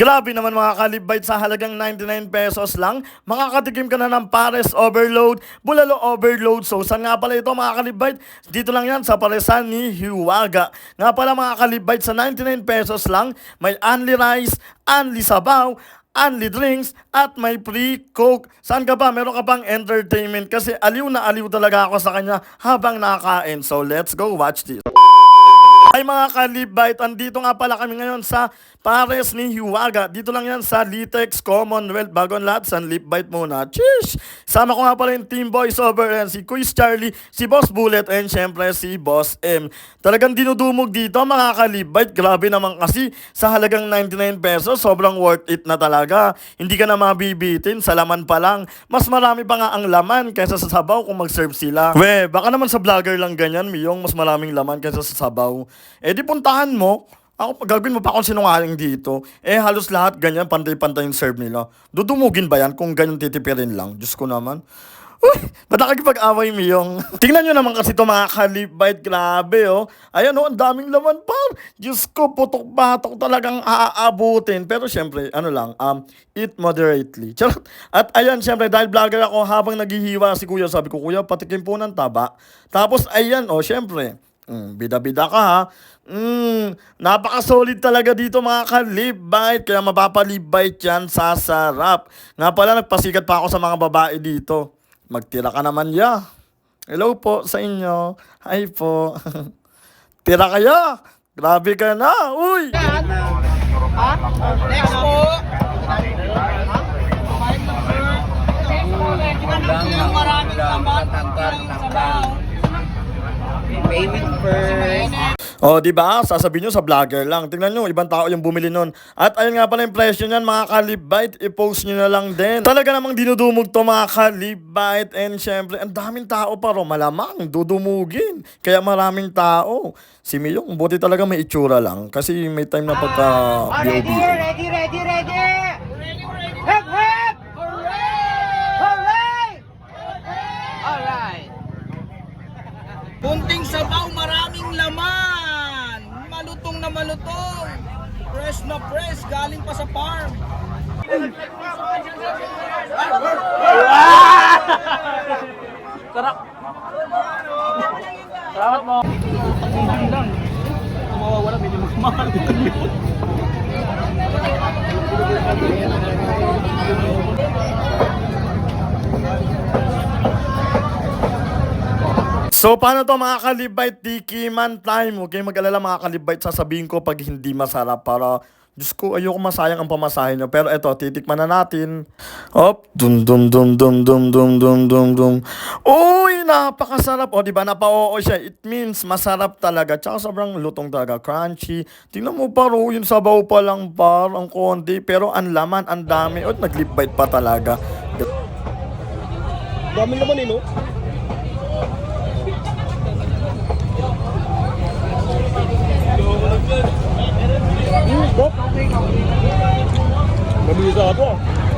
Grabe naman mga kalibite sa halagang 99 pesos lang. Makakatikim ka na ng Pares Overload, Bulalo Overload. So saan nga pala ito mga kalibite? Dito lang yan sa paresan ni Hiwaga. Nga pala mga kalibite sa 99 pesos lang, may only rice, only sabaw, only drinks, at may free coke. Saan ka ba? Meron ka pang entertainment kasi aliw na aliw talaga ako sa kanya habang nakakain. So let's go watch this. Ay mga kalibite, andito nga pala kami ngayon sa Pares ni Hiwaga. Dito lang yan sa Litex Commonwealth. Bago ang lahat, San Lip Bite muna. Chish! Sama ko nga pala yung Team Boys over and si Quiz Charlie, si Boss Bullet, and syempre si Boss M. Talagang dinudumog dito mga kalibite. Grabe naman kasi sa halagang 99 pesos, sobrang worth it na talaga. Hindi ka na mabibitin sa laman pa lang. Mas marami pa nga ang laman kaysa sa sabaw kung mag-serve sila. We, baka naman sa vlogger lang ganyan, Miyong, mas maraming laman kaysa sa sabaw. Eh di puntahan mo. Ako, gagawin mo pa akong sinungaling dito. Eh, halos lahat ganyan, pantay-pantay yung serve nila. Dudumugin ba yan kung ganyan titipirin lang? Diyos ko naman. Uy, ba't nakikipag-away mo yung... Tingnan nyo naman kasi ito mga kalibite, grabe oh. Ayan oh, ang daming laman par. Diyos ko, putok-batok talagang aabutin. Pero syempre, ano lang, um, eat moderately. Charot. At ayan, syempre, dahil vlogger ako, habang naghihiwa si kuya, sabi ko, kuya, patikim po ng taba. Tapos, ayan oh, syempre, Mm, bida-bida ka ha. Mm, napaka-solid talaga dito mga ka-live-bite. Kaya mapapa-live-bite yan sa sarap. Nga pala, nagpasikat pa ako sa mga babae dito. Magtira ka naman ya. Hello po sa inyo. Hi po. Tira kaya. Grabe ka na. Uy! Next po. Maraming sabaw. Maraming sabaw. Payment first. Oh, di ba? Sasabihin nyo sa vlogger lang. Tingnan nyo, ibang tao yung bumili nun. At ayun nga pala yung presyo niyan, mga kalibite, i-post nyo na lang din. Talaga namang dinudumog to mga kalibite. And syempre, ang daming tao pa ro, malamang, dudumugin. Kaya maraming tao. Si Miyong, buti talaga may itsura lang. Kasi may time na pagka Ready, BOB. ready, ready, ready. Hep, na malutong. Fresh na fresh, galing pa sa farm. Sarap. Salamat mo. Mawawala, medyo magmahal ko yun. So, paano to mga kalibite? Tiki man time. Huwag kayong mag-alala mga kalibite. Sasabihin ko pag hindi masarap para... Diyos ko, ayoko masayang ang pamasahe nyo. Pero eto, titikman na natin. Hop. Dum dum dum dum dum dum dum dum dum. Uy, napakasarap. O, di ba? Napa-oo siya. It means masarap talaga. Tsaka sobrang lutong talaga. Crunchy. Tingnan mo paro, yung sabaw pa lang par. Ang konti. Pero ang laman, ang dami. O, nag-lip bite pa talaga. Dami naman eh, no? Bob, Bob, Bob, Bob,